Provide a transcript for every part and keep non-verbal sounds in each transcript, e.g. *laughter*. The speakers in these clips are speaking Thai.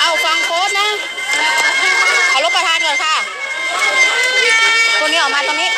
เอาฟังโค้ดนะขอาลูประทานก่อนค่ะ คนนี้ออกมาตรงนี้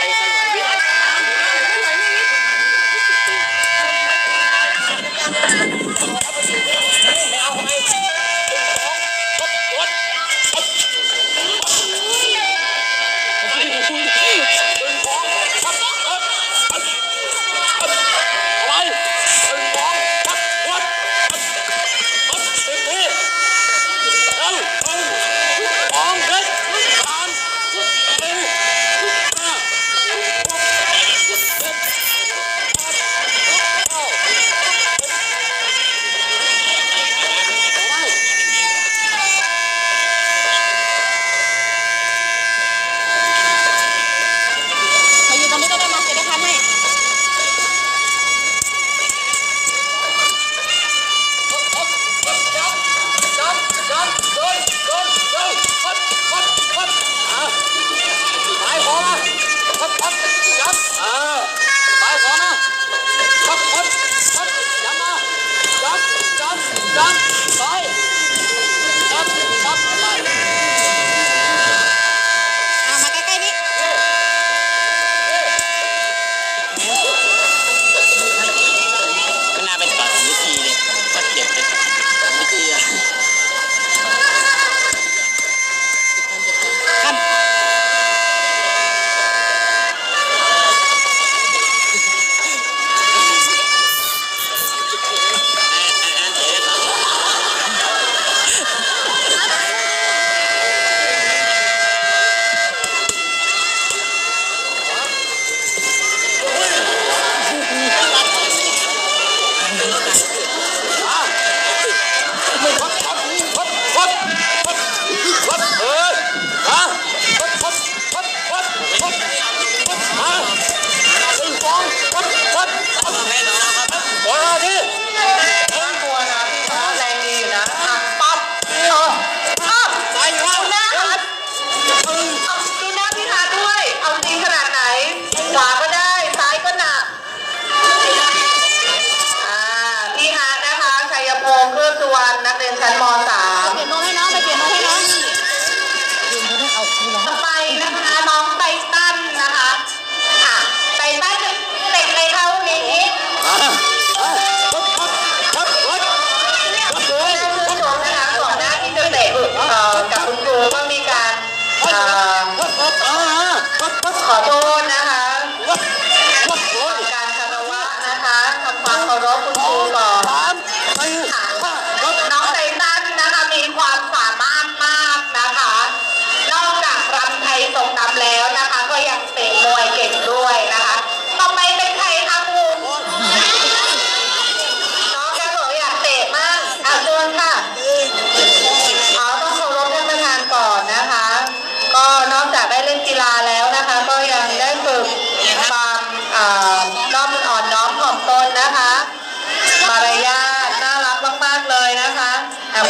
Ah! *laughs*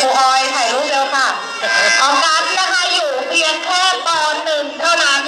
ครูออยถ่ายรูปเร็วค่ะออกัสนะคะอยู่เพียงแค่ตอนหนึ่งเท่านั้น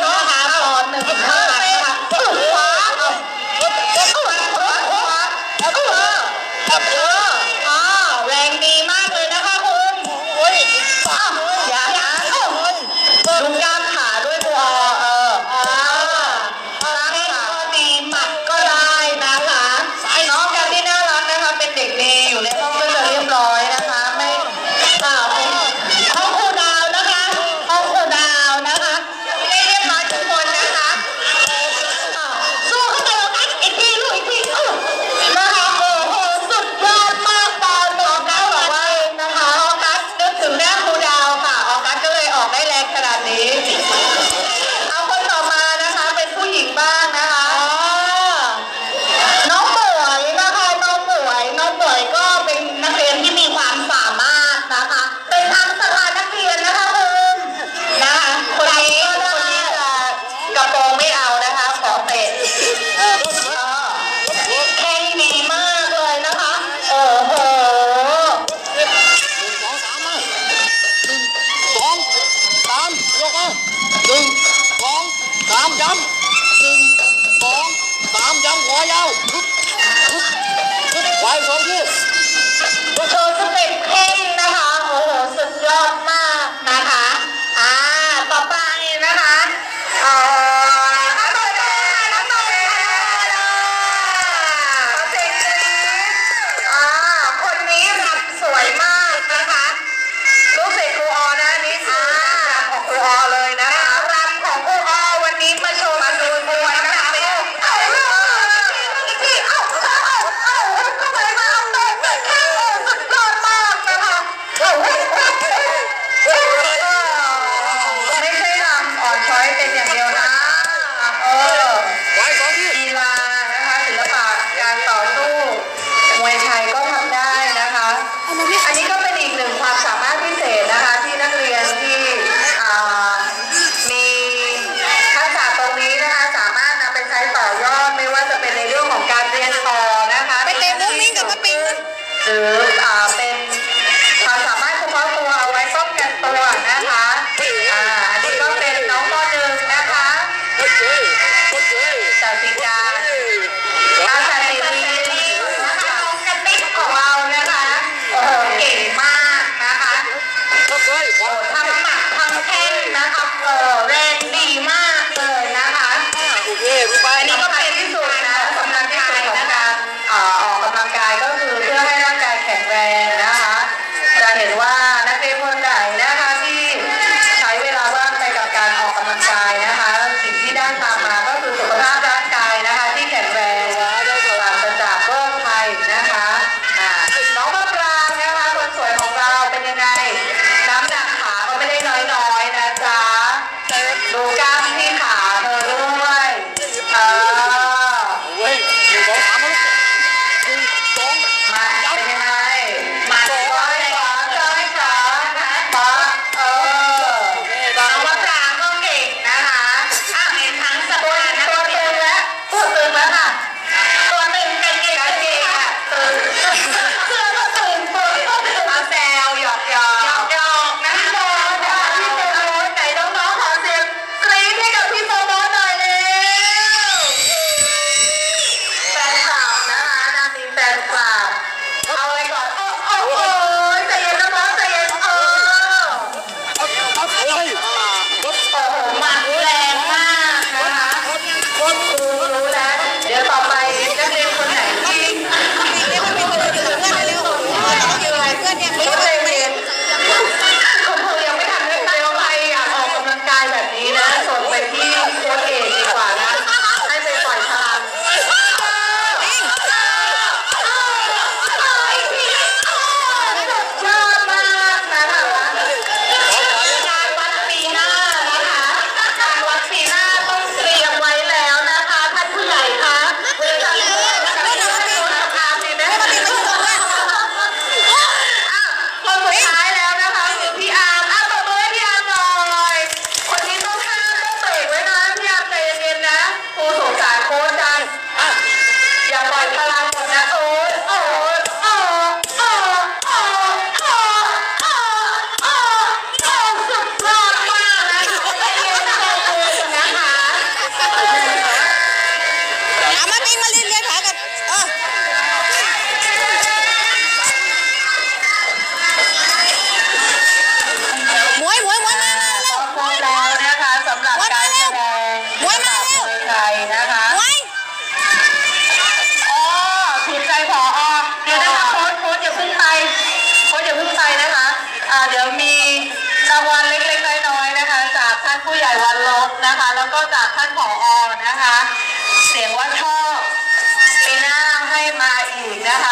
ผู้ใหญ่วันลบนะคะ แล้วก็จากท่านผออนะคะ เสียงว่าชอบปีหน้าให้มาอีกนะคะ